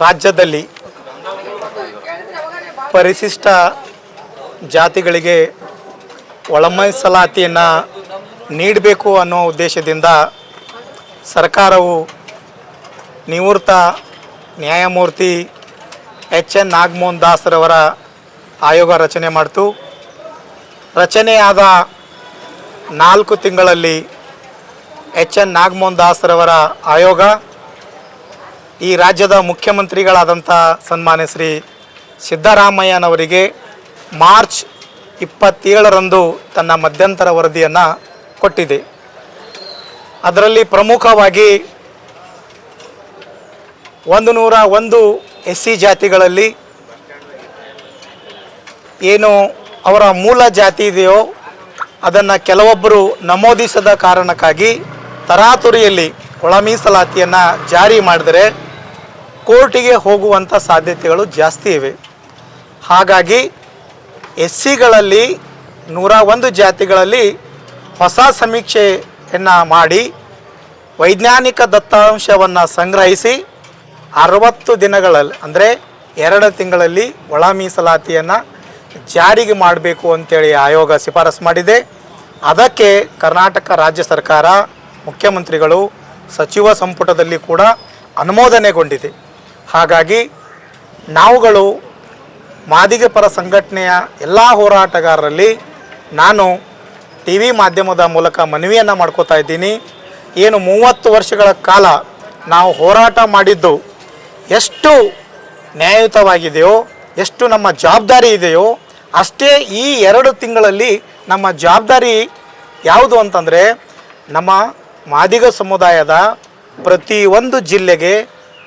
ರಾಜ್ಯದಲ್ಲಿ ಪರಿಶಿಷ್ಟ ಜಾತಿಗಳಿಗೆ ಒಳಮೀಸಲಾತಿಯನ್ನು ನೀಡಬೇಕು ಅನ್ನೋ ಉದ್ದೇಶದಿಂದ ಸರ್ಕಾರವು ನಿವೃತ್ತ ನ್ಯಾಯಮೂರ್ತಿ ಎಚ್ ಎನ್ ನಾಗಮೋಹನ್ ದಾಸ್ರವರ ಆಯೋಗ ರಚನೆ ಮಾಡಿತು. ರಚನೆಯಾದ ನಾಲ್ಕು ತಿಂಗಳಲ್ಲಿ ಎಚ್ ಎನ್ ನಾಗಮೋಹನ್ ದಾಸ್ರವರ ಆಯೋಗ ಈ ರಾಜ್ಯದ ಮುಖ್ಯಮಂತ್ರಿಗಳಾದಂಥ ಸನ್ಮಾನ್ಯ ಶ್ರೀ ಸಿದ್ದರಾಮಯ್ಯನವರಿಗೆ ಮಾರ್ಚ್ ಇಪ್ಪತ್ತೇಳರಂದು ತನ್ನ ಮಧ್ಯಂತರ ವರದಿಯನ್ನು ಕೊಟ್ಟಿದೆ. ಅದರಲ್ಲಿ ಪ್ರಮುಖವಾಗಿ ಒಂದು ನೂರ ಒಂದು ಎಸ್ ಸಿ ಜಾತಿಗಳಲ್ಲಿ ಏನು ಅವರ ಮೂಲ ಜಾತಿ ಇದೆಯೋ ಅದನ್ನು ಕೆಲವೊಬ್ಬರು ನಮೂದಿಸದ ಕಾರಣಕ್ಕಾಗಿ ತರಾತುರಿಯಲ್ಲಿ ಒಳ ಮೀಸಲಾತಿಯನ್ನು ಜಾರಿ ಮಾಡಿದರೆ ಕೋರ್ಟಿಗೆ ಹೋಗುವಂಥ ಸಾಧ್ಯತೆಗಳು ಜಾಸ್ತಿ ಇವೆ. ಹಾಗಾಗಿ ಎಸ್ ಸಿಗಳಲ್ಲಿ ನೂರ ಒಂದು ಜಾತಿಗಳಲ್ಲಿ ಹೊಸ ಸಮೀಕ್ಷೆಯನ್ನು ಮಾಡಿ ವೈಜ್ಞಾನಿಕ ದತ್ತಾಂಶವನ್ನು ಸಂಗ್ರಹಿಸಿ ಅರವತ್ತು ದಿನಗಳಲ್ಲಿ, ಅಂದರೆ ಎರಡು ತಿಂಗಳಲ್ಲಿ ಒಳ ಮೀಸಲಾತಿಯನ್ನು ಜಾರಿಗೆ ಮಾಡಬೇಕು ಅಂತೇಳಿ ಆಯೋಗ ಶಿಫಾರಸು ಮಾಡಿದೆ. ಅದಕ್ಕೆ ಕರ್ನಾಟಕ ರಾಜ್ಯ ಸರ್ಕಾರ, ಮುಖ್ಯಮಂತ್ರಿಗಳು, ಸಚಿವ ಸಂಪುಟದಲ್ಲಿ ಕೂಡ ಅನುಮೋದನೆಗೊಂಡಿದೆ. ಹಾಗಾಗಿ ನಾವುಗಳು ಮಾದಿಗ ಪರ ಸಂಘಟನೆಯ ಎಲ್ಲ ಹೋರಾಟಗಾರರಲ್ಲಿ ನಾನು ಟಿ ವಿ ಮಾಧ್ಯಮದ ಮೂಲಕ ಮನವಿಯನ್ನು ಮಾಡ್ಕೋತಾ ಇದ್ದೀನಿ. ಏನು ಮೂವತ್ತು ವರ್ಷಗಳ ಕಾಲ ನಾವು ಹೋರಾಟ ಮಾಡಿದ್ದು ಎಷ್ಟು ನ್ಯಾಯಯುತವಾಗಿದೆಯೋ, ಎಷ್ಟು ನಮ್ಮ ಜವಾಬ್ದಾರಿ ಇದೆಯೋ, ಅಷ್ಟೇ ಈ ಎರಡು ತಿಂಗಳಲ್ಲಿ ನಮ್ಮ ಜವಾಬ್ದಾರಿ ಯಾವುದು ಅಂತಂದರೆ ನಮ್ಮ ಮಾದಿಗ ಸಮುದಾಯದ ಪ್ರತಿಯೊಂದು ಜಿಲ್ಲೆಗೆ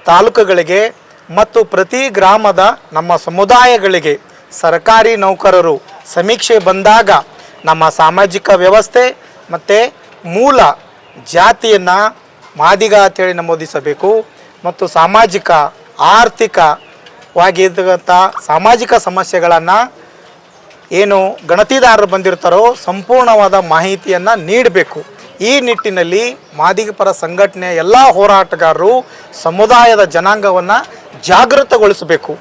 ತಾಲೂಕುಗಳಿಗೆ ಮತ್ತು ಪ್ರತಿ ಗ್ರಾಮದ ನಮ್ಮ ಸಮುದಾಯಗಳಿಗೆ ಸರ್ಕಾರಿ ನೌಕರರು ಸಮೀಕ್ಷೆ ಬಂದಾಗ ನಮ್ಮ ಸಾಮಾಜಿಕ ವ್ಯವಸ್ಥೆ ಮತ್ತು ಮೂಲ ಜಾತಿಯನ್ನು ಮಾದಿಗ ಅಂತೇಳಿ ನಮೂದಿಸಬೇಕು ಮತ್ತು ಸಾಮಾಜಿಕ, ಆರ್ಥಿಕವಾಗಿರ್ತಕ್ಕಂಥ ಸಾಮಾಜಿಕ ಸಮಸ್ಯೆಗಳನ್ನು ಏನು ಗಣತಿದಾರರು ಬಂದಿರ್ತಾರೋ ಸಂಪೂರ್ಣವಾದ ಮಾಹಿತಿಯನ್ನು ನೀಡಬೇಕು. ಈ ನಿಟ್ಟಿನಲ್ಲಿ ಮಾದಿಗ ಪರ ಸಂಘಟನೆಯ ಎಲ್ಲ ಹೋರಾಟಗಾರರು ಸಮುದಾಯದ ಜನಾಂಗವನ್ನು ಜಾಗೃತಗೊಳಿಸಬೇಕು.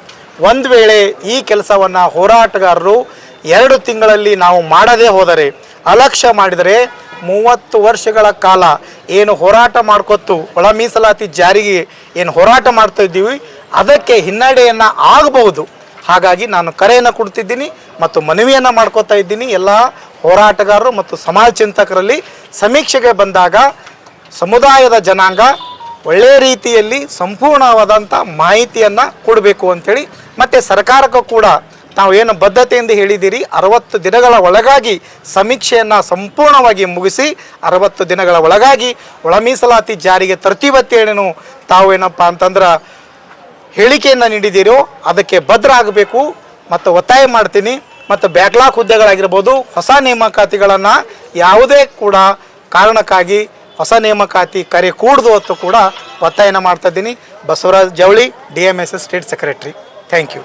ಒಂದು ವೇಳೆ ಈ ಕೆಲಸವನ್ನು ಹೋರಾಟಗಾರರು ಎರಡು ತಿಂಗಳಲ್ಲಿ ನಾವು ಮಾಡದೇ ಹೋದರೆ, ಅಲಕ್ಷ್ಯ ಮಾಡಿದರೆ ಮೂವತ್ತು ವರ್ಷಗಳ ಕಾಲ ಏನು ಹೋರಾಟ ಮಾಡ್ಕೊತು ಒಳ ಮೀಸಲಾತಿ ಜಾರಿಗೆ ಏನು ಹೋರಾಟ ಮಾಡ್ತಾ ಇದ್ದೀವಿ, ಅದಕ್ಕೆ ಹಿನ್ನಡೆಯನ್ನು ಆಗಬಹುದು. ಹಾಗಾಗಿ ನಾನು ಕರೆಯನ್ನು ಕೊಡ್ತಿದ್ದೀನಿ ಮತ್ತು ಮನವಿಯನ್ನು ಮಾಡ್ಕೋತಾ ಇದ್ದೀನಿ. ಎಲ್ಲ ಹೋರಾಟಗಾರರು ಮತ್ತು ಸಮಾಜ ಚಿಂತಕರಲ್ಲಿ ಸಮೀಕ್ಷೆಗೆ ಬಂದಾಗ ಸಮುದಾಯದ ಜನಾಂಗ ಒಳ್ಳೆಯ ರೀತಿಯಲ್ಲಿ ಸಂಪೂರ್ಣವಾದಂಥ ಮಾಹಿತಿಯನ್ನು ಕೊಡಬೇಕು ಅಂಥೇಳಿ ಮತ್ತು ಸರ್ಕಾರಕ್ಕೂ ಕೂಡ ನಾವು ಏನು ಬದ್ಧತೆಯಿಂದ ಹೇಳಿದ್ದೀರಿ, ಅರವತ್ತು ದಿನಗಳ ಒಳಗಾಗಿ ಸಮೀಕ್ಷೆಯನ್ನು ಸಂಪೂರ್ಣವಾಗಿ ಮುಗಿಸಿ, ಅರವತ್ತು ದಿನಗಳ ಒಳಗಾಗಿ ಒಳ ಮೀಸಲಾತಿ ಜಾರಿಗೆ ತರ್ತೀವತ್ತೇಳೇನು ತಾವು ಏನಪ್ಪ ಅಂತಂದ್ರೆ ಹೇಳಿಕೆಯನ್ನು ನೀಡಿದ್ದೀರೋ ಅದಕ್ಕೆ ಭದ್ರ ಆಗಬೇಕು ಮತ್ತು ಒತ್ತಾಯ ಮಾಡ್ತೀನಿ. ಮತ್ತು ಬ್ಯಾಕ್ಲಾಕ್ ಹುದ್ದೆಗಳಾಗಿರ್ಬೋದು, ಹೊಸ ನೇಮಕಾತಿಗಳನ್ನು ಯಾವುದೇ ಕೂಡ ಕಾರಣಕ್ಕಾಗಿ ಹೊಸ ನೇಮಕಾತಿ ಕರೆ ಕೂಡದು ಹೊತ್ತು ಕೂಡ ಒತ್ತಾಯನ ಮಾಡ್ತಾ ಇದ್ದೀನಿ. Basavaraj Javali, D M S S state secretary. Thank you.